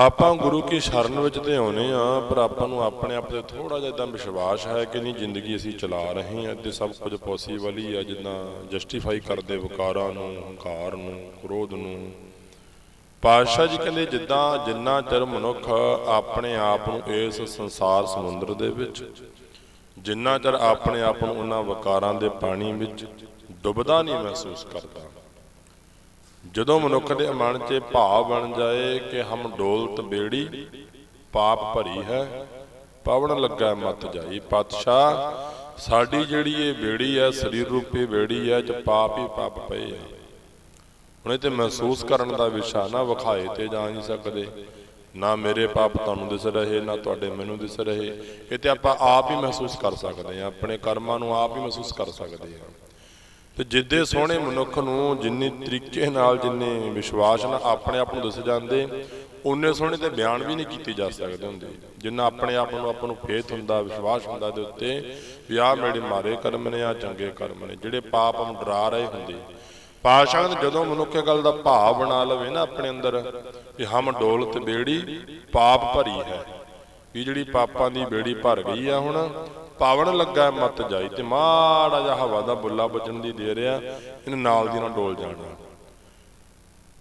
ਆਪਾਂ ਗੁਰੂ ਕੀ ਸ਼ਰਨ ਵਿੱਚ ਤੇ ਆਉਨੇ ਆ, ਪਰ ਆਪਾਂ ਨੂੰ ਆਪਣੇ ਆਪ ਤੇ ਥੋੜਾ ਜਿਹਾ ਇਦਾਂ ਵਿਸ਼ਵਾਸ ਹੈ ਕਿ ਨਹੀਂ, ਜ਼ਿੰਦਗੀ ਅਸੀਂ ਚਲਾ ਰਹੇ ਹਾਂ ਤੇ ਸਭ ਕੁਝ ਪੋਸੀਬਲ ਹੀ ਆ, ਜਿੱਦਾਂ ਜਸਟੀਫਾਈ ਕਰਦੇ ਵਿਕਾਰਾਂ ਨੂੰ, ਹੰਕਾਰ ਨੂੰ, ਕ੍ਰੋਧ ਨੂੰ। ਪਾਤਸ਼ਾਹ ਜੀ ਕਹਿੰਦੇ, ਜਿੱਦਾਂ ਜਿੰਨਾ ਚਿਰ ਮਨੁੱਖ ਆਪਣੇ ਆਪ ਨੂੰ ਇਸ ਸੰਸਾਰ ਸਮੁੰਦਰ ਦੇ ਵਿੱਚ, ਜਿੰਨਾ ਚਿਰ ਆਪਣੇ ਆਪ ਨੂੰ ਉਹਨਾਂ ਵਿਕਾਰਾਂ ਦੇ ਪਾਣੀ ਵਿੱਚ ਡੁੱਬਦਾ ਨਹੀਂ ਮਹਿਸੂਸ ਕਰਦਾ ਜਦੋਂ ਮਨੁੱਖ ਦੇ ਮਨ 'ਚ ਭਾਵ ਬਣ ਜਾਏ ਕਿ ਹਮ ਡੋਲਤ ਬੇੜੀ, ਪਾਪ ਭਰੀ ਹੈ ਪਵਣ ਲੱਗਾ ਮਤ ਜਾਈ। ਪਾਤਸ਼ਾਹ, ਸਾਡੀ ਜਿਹੜੀ ਇਹ ਬੇੜੀ ਹੈ, ਸਰੀਰ ਰੂਪੀ ਬੇੜੀ ਹੈ ਚ ਪਾਪ ਹੀ ਪਾਪ ਪਏ ਆ ਹੁਣ ਇਹ ਤੇ ਮਹਿਸੂਸ ਕਰਨ ਦਾ ਵਿਸ਼ਾ ਨਾ ਵਿਖਾਏ ਤੇ ਜਾ ਨਹੀਂ ਸਕਦੇ। ਨਾ ਮੇਰੇ ਪਾਪ ਤੁਹਾਨੂੰ ਦਿਸ ਰਹੇ, ਨਾ ਤੁਹਾਡੇ ਮੈਨੂੰ ਦਿਸ ਰਹੇ। ਇਹ ਤੇ ਆਪਾਂ ਆਪ ਹੀ ਮਹਿਸੂਸ ਕਰ ਸਕਦੇ ਹਾਂ, ਆਪਣੇ ਕਰਮਾਂ ਨੂੰ ਆਪ ਹੀ ਮਹਿਸੂਸ ਕਰ ਸਕਦੇ ਹਾਂ। ਤੇ ਜਿੱਦੇ ਸੋਹਣੇ ਮਨੁੱਖ ਨੂੰ ਜਿੰਨੀ ਤਰੀਕੇ ਨਾਲ ਜਿੰਨੇ ਵਿਸ਼ਵਾਸ ਨਾਲ ਆਪਣੇ ਆਪ ਨੂੰ ਦਿਸ ਜਾਂਦੇ ਉਨੇ ਸੋਹਣੇ ਤੇ ਬਿਆਨ ਵੀ ਨਹੀਂ ਕੀਤੇ ਜਾ ਸਕਦੇ ਹੁੰਦੇ। ਜਿੰਨਾ ਆਪਣੇ ਆਪ ਨੂੰ, ਆਪਾਂ ਨੂੰ ਫੇਥ ਹੁੰਦਾ, ਵਿਸ਼ਵਾਸ ਹੁੰਦਾ ਦੇ ਉੱਤੇ, ਵੀ ਆਹ ਮੇਰੇ ਮਾਰੇ ਕਰਮ ਨੇ ਆ ਚੰਗੇ ਕਰਮ ਨੇ, ਜਿਹੜੇ ਪਾਪ ਨੂੰ ਡਰਾ ਰਹੇ ਹੁੰਦੇ। ਪਾਸ਼ਾਂ ਜਦੋਂ ਮਨੁੱਖ ਇਹ ਗੱਲ ਦਾ ਭਾਵ ਬਣਾ ਲਵੇ ਨਾ ਆਪਣੇ ਅੰਦਰ ਕਿ ਹਮ ਡੋਲਤ ਬੇੜੀ ਪਾਪ ਭਰੀ ਹੈ, ਵੀ ਜਿਹੜੀ ਪਾਪਾਂ ਦੀ ਬੇੜੀ ਭਰ ਗਈ ਆ ਹੁਣ ਪਾਵਣ ਲੱਗਾ ਮਤ ਜਾਈ ਤੇ ਮਾੜਾ ਜਿਹਾ ਹਵਾ ਦਾ ਬੁੱਲਾ ਵੱਜਣ ਦੀ ਦੇ ਰਿਆ ਇਹਨੇ ਨਾਲ ਦੀ ਨਾਲ ਡੋਲ ਜਾਣਾ।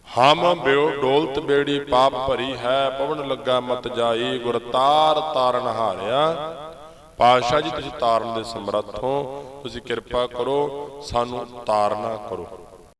ਹਮ ਬਿਓ ਡੋਲਤ ਬੇੜੀ ਪਾਪ ਭਰੀ ਹੈ, ਪਵਨ ਲੱਗਾ ਮਤ ਜਾਈ, ਗੁਰ ਤਾਰ ਤਾਰਨ ਹਾਰਿਆ। ਪਾਤਸ਼ਾਹ ਜੀ, ਤੁਸੀਂ ਤਾਰਨ ਦੇ ਸਮਰੱਥ ਹੋ, ਤੁਸੀਂ ਕਿਰਪਾ ਕਰੋ, ਸਾਨੂੰ ਤਾਰਨਾ ਕਰੋ।